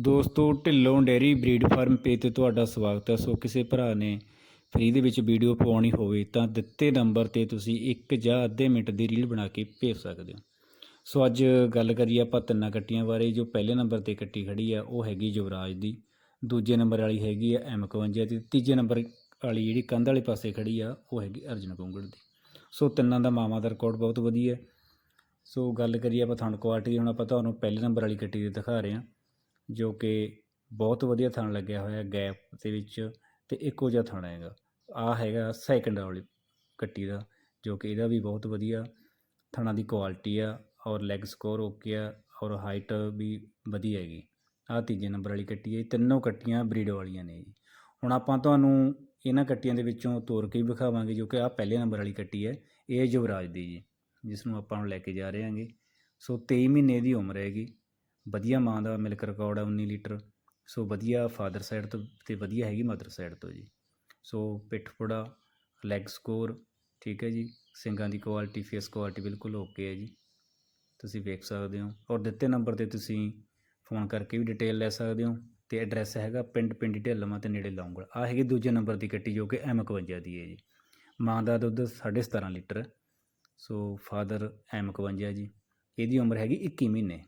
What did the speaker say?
ਦੋਸਤੋ, Dhillon dairy breed farm page ਤੇ ਤੁਹਾਡਾ ਸਵਾਗਤ ਹੈ। ਸੋ ਕਿਸੇ ਭਰਾ ਨੇ ਫ੍ਰੀ ਦੇ ਵਿੱਚ ਵੀਡੀਓ ਪਾਉਣੀ ਹੋਵੇ ਤਾਂ ਦਿੱਤੇ ਨੰਬਰ ਤੇ ਤੁਸੀਂ ਇੱਕ ਜਾਂ ਅੱਧੇ ਮਿੰਟ ਦੀ ਰੀਲ ਬਣਾ ਕੇ ਭੇਜ ਸਕਦੇ ਹੋ। ਸੋ ਅੱਜ ਗੱਲ ਕਰੀਏ ਆਪਾਂ ਤਿੰਨਾਂ ਕੱਟੀਆਂ ਬਾਰੇ। ਜੋ ਪਹਿਲੇ ਨੰਬਰ ਤੇ ਕੱਟੀ ਖੜੀ ਆ, ਉਹ ਹੈਗੀ ਯੁਵਰਾਜ ਦੀ। ਦੂਜੇ ਨੰਬਰ ਵਾਲੀ ਹੈਗੀ ਆ M51 ਦੀ। ਤੀਜੇ ਨੰਬਰ ਵਾਲੀ ਜਿਹੜੀ ਕੰਧ ਵਾਲੇ ਪਾਸੇ ਖੜੀ ਆ, ਉਹ ਹੈਗੀ ਅਰਜਨ ਕੋਂਗੜ ਦੀ। ਸੋ ਤਿੰਨਾਂ ਦਾ ਮਾਮਾ ਦਾ ਰਿਕਾਰਡ ਬਹੁਤ ਵਧੀਆ। ਸੋ ਗੱਲ ਕਰੀਏ ਆਪਾਂ ਥਣ ਕੁਆਲਿਟੀ ਦੀ। ਹੁਣ ਆਪਾਂ ਤੁਹਾਨੂੰ ਪਹਿਲੇ ਨੰਬਰ ਵਾਲੀ ਕੱਟੀ ਦੇ ਦਿਖਾ ਰਹੇ ਹਾਂ। ਜੋ ਕਿ ਬਹੁਤ ਵਧੀਆ ਥਣ ਲੱਗਿਆ ਹੋਇਆ ਗੈਪ ਦੇ ਵਿੱਚ ਅਤੇ ਇੱਕੋ ਜਿਹਾ ਥਣ ਹੈਗਾ। ਆ ਹੈਗਾ ਸੈਕਿੰਡ ਵਾਲੀ ਕੱਟੀ ਦਾ, ਜੋ ਕਿ ਇਹਦਾ ਵੀ ਬਹੁਤ ਵਧੀਆ ਥਣਾਂ ਦੀ ਕੁਆਲਿਟੀ ਆ ਔਰ ਲੈਗ ਸਕੋਰ ਓਕੇ ਆ ਔਰ ਹਾਈਟ ਵੀ ਵਧੀਆ ਹੈਗੀ। ਆ ਤੀਜੇ ਨੰਬਰ ਵਾਲੀ ਕੱਟੀ ਹੈ, ਇਹ ਤਿੰਨੋਂ ਕੱਟੀਆਂ ਬਰੀਡ ਵਾਲੀਆਂ ਨੇ ਜੀ। ਹੁਣ ਆਪਾਂ ਤੁਹਾਨੂੰ ਇਹਨਾਂ ਕੱਟੀਆਂ ਦੇ ਵਿੱਚੋਂ ਤੋਰ ਕੇ ਵੀ ਵਿਖਾਵਾਂਗੇ, ਜੋ ਕਿ ਆ ਪਹਿਲੇ ਨੰਬਰ ਵਾਲੀ ਕੱਟੀ ਹੈ, ਇਹ ਯੁਵਰਾਜ ਦੀ ਜੀ ਜਿਸ ਨੂੰ ਆਪਾਂ ਹੁਣ ਲੈ ਕੇ ਜਾ ਰਹੇ ਹਾਂਗੇ। ਸੋ 23 ਮਹੀਨੇ ਦੀ ਉਮਰ ਹੈਗੀ। ਵਧੀਆ ਮਾਂ ਦਾ ਮਿਲਕ ਰਿਕਾਰਡ ਆ 19 ਲੀਟਰ। ਸੋ ਵਧੀਆ ਫਾਦਰ ਸਾਈਡ ਤੋਂ ਤੇ ਵਧੀਆ ਹੈਗੀ ਮਦਰ ਸਾਈਡ ਤੋਂ ਜੀ। ਸੋ ਪਿੱਠ ਫੁੜਾ ਲੈਗ ਸਕੋਰ ਠੀਕ ਹੈ ਜੀ। ਸਿੰਗਾਂ ਦੀ ਕੁਆਲਿਟੀ ਫੇਸ ਕੁਆਲਿਟੀ ਬਿਲਕੁਲ ਓਕੇ ਹੈ ਜੀ। ਤੁਸੀਂ ਵੇਖ ਸਕਦੇ ਹੋ। ਔਰ ਦਿੱਤੇ ਨੰਬਰ ਤੇ ਤੁਸੀਂ ਫੋਨ ਕਰਕੇ ਵੀ ਡਿਟੇਲ ਲੈ ਸਕਦੇ ਹੋ। ਤੇ ਐਡਰੈਸ ਹੈਗਾ ਪਿੰਡ, ਪਿੰਡੀ ਢਿੱਲਵਾਂ ਤੇ ਨੇੜੇ ਲੌਂਗਲ ਆ ਹੈਗੀ ਦੂਜੇ ਨੰਬਰ ਦੀ ਕੱਟੀ ਜੋ ਕਿ M51 ਦੀ ਹੈ ਜੀ। ਮਾਂ ਦਾ ਦੁੱਧ 17.5 ਲੀਟਰ। ਸੋ ਫਾਦਰ M51 ਜੀ। ਇਹਦੀ ਉਮਰ ਹੈਗੀ 21 ਮਹੀਨੇ।